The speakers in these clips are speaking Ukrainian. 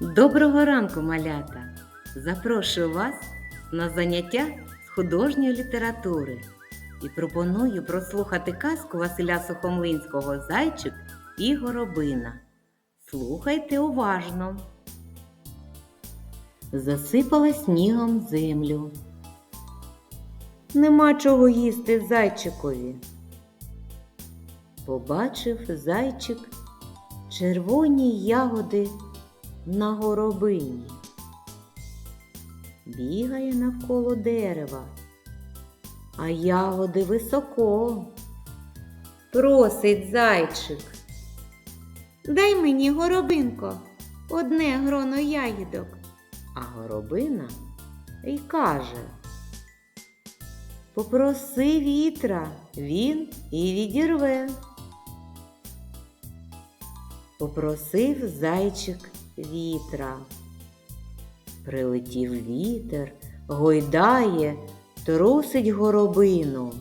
Доброго ранку, малята! Запрошую вас на заняття з художньої літератури і пропоную прослухати казку Василя Сухомлинського Зайчик і горобина. Слухайте уважно. Засипала снігом землю. Нема чого їсти зайчикові. Побачив зайчик червоні ягоди на горобині. Бігає навколо дерева, а ягоди високо. Просить зайчик. Дай мені горобинко, одне гроно ягідок. А горобина й каже. Попроси вітра, він і відірве. Попросив зайчик вітра. Прилетів вітер, гойдає, трусить горобину.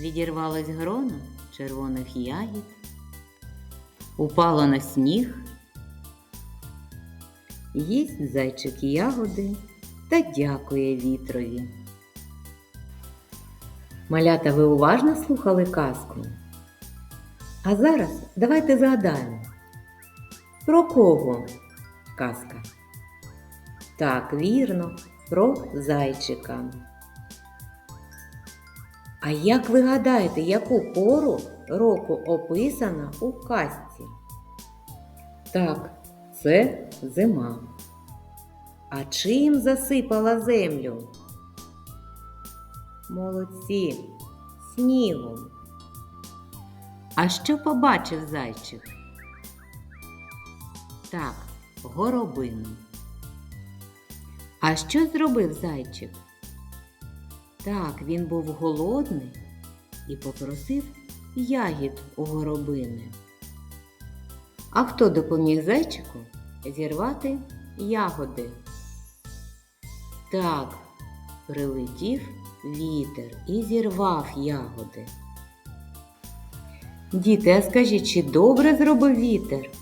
Відірвалось грона червоних ягід, упало на сніг. Їсть зайчик ягоди та дякує вітрові. Малята, ви уважно слухали казку? А зараз давайте згадаємо. Про кого казка? Так, вірно, про зайчика. А як ви гадаєте, яку пору року описана у казці? Так, це зима. А чим засипала землю? Молодці, снігом. А що побачив зайчик? Так, горобину. А що зробив зайчик? Так, він був голодний і попросив ягід у горобини. А хто допоміг зайчику зірвати ягоди? Так, прилетів вітер і зірвав ягоди. Діти, а скажіть, чи добре зробив вітер?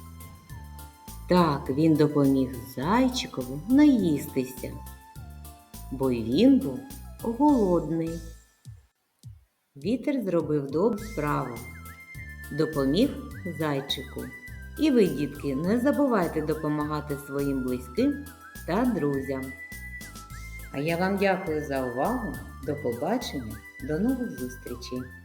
Так, він допоміг зайчикові наїстися, бо він був голодний. Вітер зробив добру справу, допоміг зайчику. І ви, дітки, не забувайте допомагати своїм близьким та друзям. А я вам дякую за увагу. До побачення, до нових зустрічей!